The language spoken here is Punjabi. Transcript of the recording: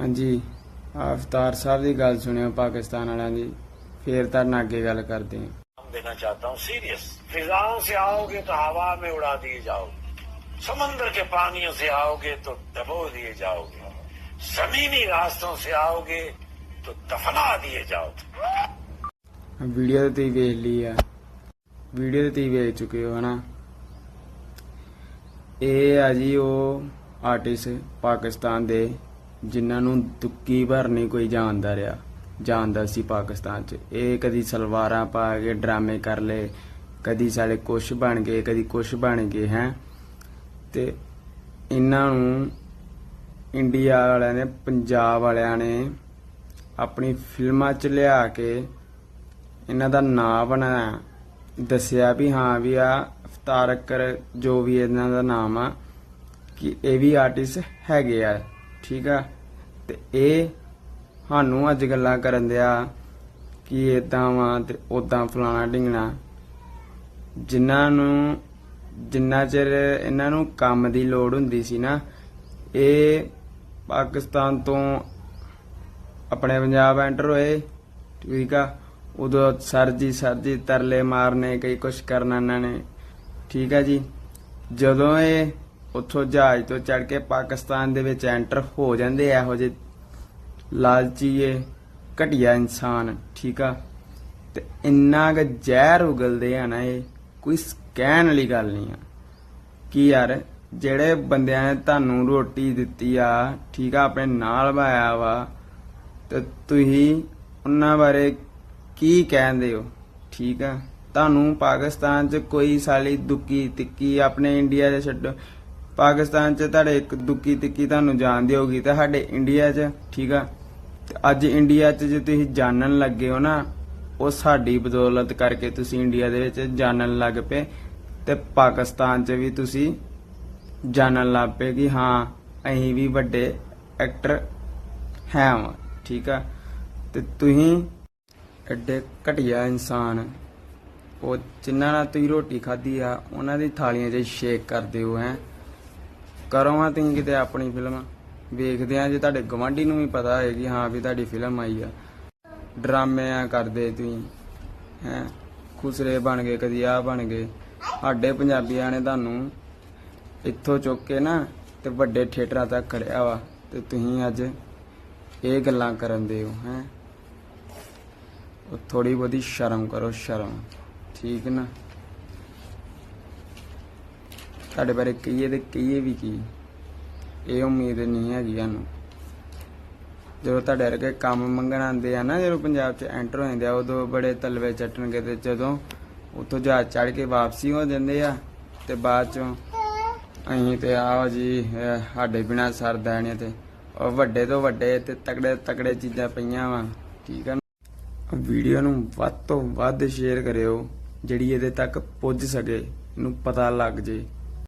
ਹਾਂਜੀ ਅਫਤਾਰ ਸਾਹਿਬ ਦੀ ਗੱਲ ਸੁਣਿਓ ਪਾਕਿਸਤਾਨ ਵਾਲਿਆਂ ਦੀ ਫੇਰ ਤਾਂ ਅੱਗੇ ਗੱਲ ਕਰਦੇ ਹਾਂ नाम देना चाहता हूँ सीरियस फिजाओं से आओगे तो हवा में उड़ा दिए जाओगे समंदर के पानियों से आओगे तो दबो दिए जाओगे जमीनी रास्तों से आओगे तो दफना दिए जाओगे ਵੀਡੀਓ ਤੇ ਤੁਸੀਂ ਵੇਖ ਲਈ ਆ ਵੀਡੀਓ ਤੇ ਤੁਸੀਂ ਵੇਖ ਚੁੱਕੇ ਹੋ ਹਨਾ ਇਹ ਆ ਜੀ ਉਹ ਆਰਟਿਸਟ ਪਾਕਿਸਤਾਨ ਦੇ ਜਿਨ੍ਹਾਂ ਨੂੰ ਦੁੱਕੀ ਭਰ ਨਹੀਂ ਕੋਈ ਜਾਣਦਾ ਰਿਹਾ। ਜਾਣਦਾ ਸੀ ਪਾਕਿਸਤਾਨ 'ਚ। ਇਹ ਕਦੀ ਸਲਵਾਰਾਂ ਪਾ ਕੇ ਡਰਾਮੇ ਕਰ ਲਏ। ਕਦੀ ਸਾਡੇ ਕੁਛ ਬਣ ਗਏ, ਕਦੀ ਕੁਛ ਬਣ ਗਏ, ਹੈ। ਤੇ ਇਹਨਾਂ ਨੂੰ ਇੰਡੀਆ ਵਾਲਿਆਂ ਨੇ, ਪੰਜਾਬ ਵਾਲਿਆਂ ਨੇ ਆਪਣੀ ਫਿਲਮਾਂ 'ਚ ਲਿਆ ਕੇ ਇਹਨਾਂ ਦਾ ਨਾਂ ਬਣਾਇਆ। ਦੱਸਿਆ ਵੀ ਹਾਂ ਵੀ ਆ ਅਵਤਾਰ ਜੋ ਵੀ ਇਹਨਾਂ ਦਾ ਨਾਮ ਆ, ਕਿ ਇਹ ਵੀ ਆਰਟਿਸਟ ਹੈਗੇ ਆ। ਠੀਕ ਆ? ਤੇ ਇਹ ਸਾਨੂੰ ਅੱਜ ਗੱਲਾਂ ਕਰਨ ਦਿਆ ਕਿ ਇਦਾਂ ਵਾ ਤੇ ਉਦਾਂ ਫਲਾਣਾ ਢਿੰਗਣਾ। ਜਿਨ੍ਹਾਂ ਨੂੰ, ਜਿੰਨਾ ਚਿਰ ਇਹਨਾਂ ਨੂੰ ਕੰਮ ਦੀ ਲੋੜ ਹੁੰਦੀ ਸੀ ਨਾ, ਇਹ ਪਾਕਿਸਤਾਨ ਤੋਂ ਆਪਣੇ ਪੰਜਾਬ ਐਂਟਰ ਹੋਏ, ਠੀਕ ਆ? ਉਦੋਂ ਸਰ ਜੀ ਸਰ ਜੀ ਤਰਲੇ ਮਾਰਨੇ, ਕਈ ਕੁਛ ਕਰਨਾ ਇਹਨਾਂ ਨੇ, ਠੀਕ ਆ ਜੀ? ਜਦੋਂ ਇਹ ਉੱਥੋਂ ਜਹਾਜ਼ ਤੋਂ ਚੜ ਕੇ ਪਾਕਿਸਤਾਨ ਦੇ ਵਿੱਚ ਐਂਟਰ ਹੋ ਜਾਂਦੇ ਆ, ਇਹੋ ਜਿਹੇ ਲਾਲਚੀਏ ਇਹ ਘਟੀਆ ਇਨਸਾਨ, ਠੀਕ ਆ? ਤੇ ਇੰਨਾ ਕੁ ਜ਼ਹਿਰ ਉਗਲਦੇ ਆ ਨਾ ਇਹ, ਕੋਈ ਕਹਿਣ ਵਾਲੀ ਗੱਲ ਨਹੀਂ ਆ। ਕੀ ਯਾਰ, ਜਿਹੜੇ ਬੰਦਿਆਂ ਨੇ ਤੁਹਾਨੂੰ ਰੋਟੀ ਦਿੱਤੀ ਆ, ਠੀਕ ਆ, ਆਪਣੇ ਨਾਲ ਭਾਇਆ ਵਾ, ਤੇ ਤੁਸੀਂ ਉਹਨਾਂ ਬਾਰੇ ਕੀ ਕਹਿੰਦੇ ਹੋ, ਠੀਕ ਆ? ਤੁਹਾਨੂੰ ਪਾਕਿਸਤਾਨ 'ਚ ਕੋਈ ਸਾਲੀ ਦੁੱਕੀ ਤਿੱਕੀ ਆਪਣੇ ਇੰਡੀਆ 'ਚ ਛੱਡੋ। ਪਾਕਿਸਤਾਨ 'ਚ ਤੁਹਾਡੇ ਇੱਕ ਦੁੱਕੀ ਤਿੱਕੀ ਤੁਹਾਨੂੰ ਜਾਣਦੀ ਹੋਗੀ ਤੇ ਸਾਡੇ ਇੰਡੀਆ 'ਚ, ਠੀਕ ਆ? ਤੇ ਅੱਜ ਇੰਡੀਆ 'ਚ ਜੇ ਤੁਸੀਂ ਜਾਣਨ ਲੱਗੇ ਹੋ ਨਾ, ਉਹ ਸਾਡੀ ਬਦੌਲਤ ਕਰਕੇ ਤੁਸੀਂ ਇੰਡੀਆ ਦੇ ਵਿੱਚ ਜਾਣਨ ਲੱਗ ਪਏ। ਤੇ ਪਾਕਿਸਤਾਨ 'ਚ ਵੀ ਤੁਸੀਂ ਜਾਣਨ ਲੱਗ ਪਏ ਕਿ ਹਾਂ, ਅਸੀਂ ਵੀ ਵੱਡੇ ਐਕਟਰ ਹੈ ਵਾਂ, ਠੀਕ ਆ? ਤੇ ਤੁਸੀਂ ਐਡੇ ਘਟੀਆ ਇਨਸਾਨ, ਉਹ ਜਿਨ੍ਹਾਂ ਨਾਲ ਤੁਸੀਂ ਰੋਟੀ ਖਾਧੀ ਆ, ਉਹਨਾਂ ਦੀ ਥਾਲੀਆਂ 'ਚ ਸ਼ੇਕ ਕਰਦੇ ਹੋ ਹੈ? ਕਰੋ ਆ ਤੁਸੀਂ ਕਿਤੇ ਆਪਣੀ ਫਿਲਮ। ਵੇਖਦੇ ਆ ਜੇ ਤੁਹਾਡੇ ਗਵਾਂਢੀ ਨੂੰ ਵੀ ਪਤਾ ਹੋਏਗੀ ਹਾਂ ਵੀ ਤੁਹਾਡੀ ਫਿਲਮ ਆਈ ਆ। ਡਰਾਮੇ ਆ ਕਰਦੇ ਤੁਸੀਂ, ਹੈ। ਖੁਸਰੇ ਬਣ ਗਏ, ਕਦੀ ਆ ਬਣ ਗਏ। ਸਾਡੇ ਪੰਜਾਬੀਆਂ ਨੇ ਤੁਹਾਨੂੰ ਇੱਥੋਂ ਚੁੱਕ ਕੇ ਨਾ ਤੇ ਵੱਡੇ ਥੀਏਟਰਾਂ ਤੱਕ ਖੜਿਆ ਵਾ ਤੇ ਤੁਸੀਂ ਅੱਜ ਇਹ ਗੱਲਾਂ ਕਰਨ ਦੇ ਹੋ, ਹੈ। ਥੋੜੀ ਬਹੁਤੀ ਸ਼ਰਮ ਕਰੋ, ਸ਼ਰਮ। ਠੀਕ ਨਾ? ਤੁਹਾਡੇ ਬਾਰੇ ਕਹੀਏ ਤੇ ਕਹੀਏ ਵੀ ਕੀ। ਇਹ ਉਮੀਦ ਨਹੀਂ ਹੈਗੀ ਸਾਨੂੰ। ਜਦੋਂ ਤੁਹਾਡੇ ਵਰਗੇ ਕੰਮ ਮੰਗਣ ਆਉਂਦੇ ਆ ਨਾ, ਜਦੋਂ ਪੰਜਾਬ 'ਚ ਐਂਟਰ ਹੋ ਜਾਂਦੇ ਆ, ਉਦੋਂ ਬੜੇ ਤਲਵੇ ਚੱਟਣਗੇ ਤੇ ਜਦੋਂ ਉੱਥੋਂ ਜਹਾਜ਼ ਚੜ ਕੇ ਵਾਪਸੀ ਹੋ ਜਾਂਦੇ ਆ ਤੇ ਬਾਅਦ 'ਚੋਂ ਅਸੀਂ ਤੇ ਆਓ ਜੀ ਸਾਡੇ ਬਿਨਾ ਸਰਦਾ ਨਹੀਂ ਤੇ ਉਹ ਵੱਡੇ ਤੋਂ ਵੱਡੇ ਤੇ ਤਕੜੇ ਤਕੜੇ ਚੀਜ਼ਾਂ ਪਈਆਂ ਵਾ। ਠੀਕ ਆ ਵੀਡੀਓ ਨੂੰ ਵੱਧ ਤੋਂ ਵੱਧ ਸ਼ੇਅਰ ਕਰਿਓ, ਜਿਹੜੀ ਇਹਦੇ ਤੱਕ ਪੁੱਜ ਸਕੇ, ਇਹਨੂੰ ਪਤਾ ਲੱਗ ਜੇ।